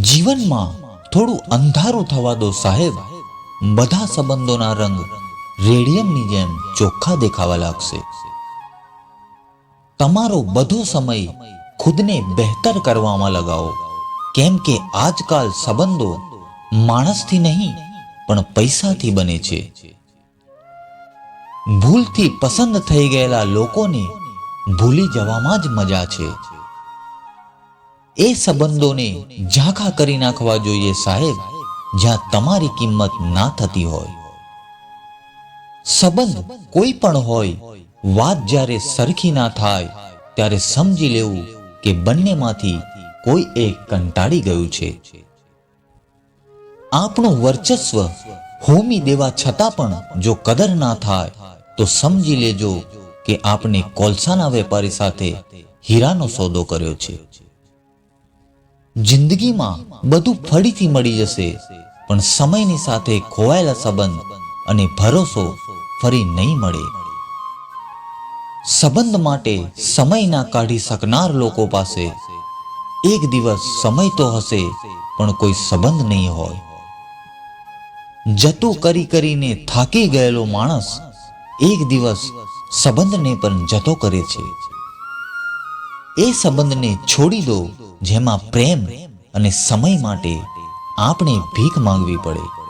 જીવનમાં થોડું અંધારું થવા દો સાહેબ. બધા સંબંધોના રંગ રેડિયમની જેમ ચોખ્ખા દેખાવા લાગશે. તમારો બધો સમય ખુદને બહેતર કરવામાં લગાવો. કેમ કે આજકાલ સંબંધો માણસથી નહીં, પણ પૈસાથી બને છે. ભૂલથી પસંદ થઈ ગયેલા લોકોને ભૂલી જવામાં જ મજા છે. એ સંબંધોને ઝાંખા કરી નાખવા જોઈએ સાહેબ, જ્યાં તમારી કિંમત ના થતી હોય. સંબંધ કોઈ પણ હોય, વાત જ્યારે સરખી ના થાય, ત્યારે સમજી લેવું કે બંનેમાંથી કોઈ એક કંટાળી ગયું છે. આપણું વર્ચસ્વ હોમી દેવા છતાં પણ જો કદર ના થાય, તો સમજી લેજો કે આપણે કોલસાના વેપારી સાથે હીરાનો સોદો કર્યો છે. જિંદગીમાં બધું ફરીથી મળી જશે, પણ સમયની સાથે ખોવાયેલા સંબંધ અને ભરોસો ફરી નહીં મળે. સંબંધ માટે સમય ના કાઢી શકનાર લોકો પાસે એક દિવસ સમય તો હશે, પણ કોઈ સંબંધ નહીં હોય. જતું કરી કરીને થાકી ગયેલો માણસ એક દિવસ સંબંધને પણ જતો કરે છે. એ સંબંધને છોડી દો જેમાં પ્રેમ અને સમય માટે આપણે ભીખ માંગવી પડે.